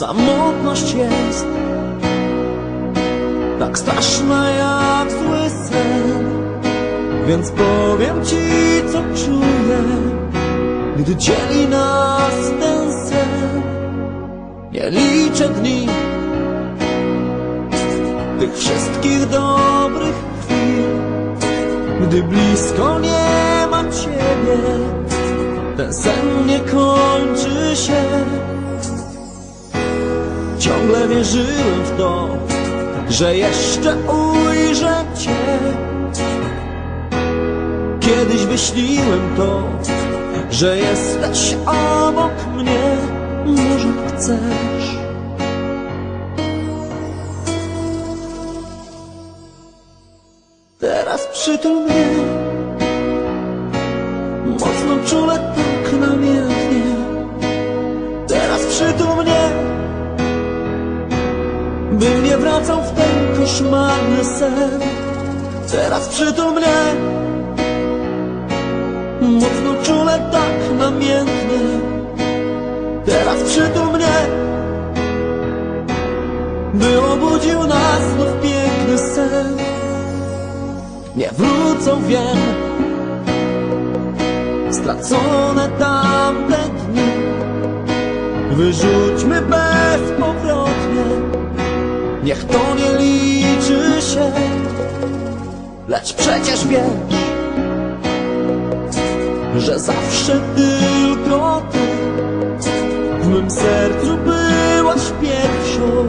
samotność jest tak straszna jak zły sen. Więc powiem ci, co czuję, gdy dzieli nas ten sen. Nie liczę dni tych wszystkich dobrych chwil, gdy blisko nie ma ciebie. Ten sen nie kończy się. Ciągle wierzyłem w to, że jeszcze ujrzę cię. Kiedyś wyśniłem to, że jesteś obok mnie. Może chcesz. Teraz przytul mnie Mocno czule tak namiętnie Teraz przytul mnie Bym nie wracał w ten koszmarny sen. Teraz przytul mnie Mocno czule tak namiętnie Teraz przytul mnie By obudził nas znów piękny sen. Nie wrócą, wiem Stracone tamte dni. Wyrzućmy bezpowrotnie Niech to nie liczy się Lecz przecież wiesz Że zawsze tylko ty W mym sercu byłaś pierwszą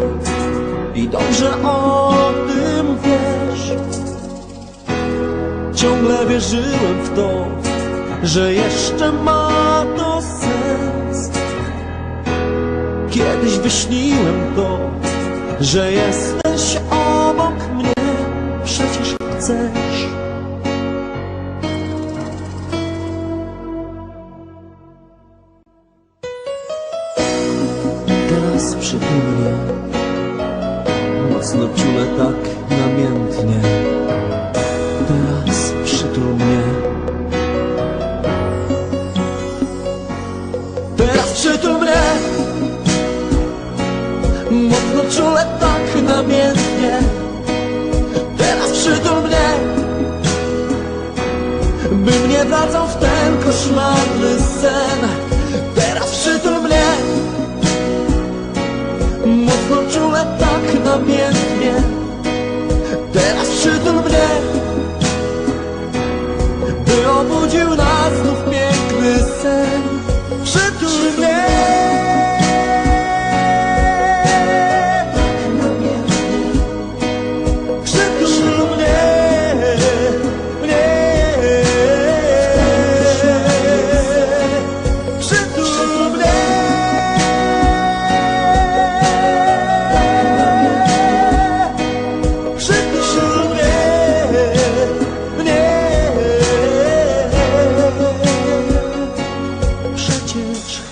I dobrze o tym wiesz Ciągle wierzyłem w to że jeszcze ma to sens. Kiedyś wyśniłem to, że jesteś obok mnie, przecież chcesz. Teraz przytulnie, mocno czule tak namiętnie. Bym nie wracał w ten koszmarny sen to try.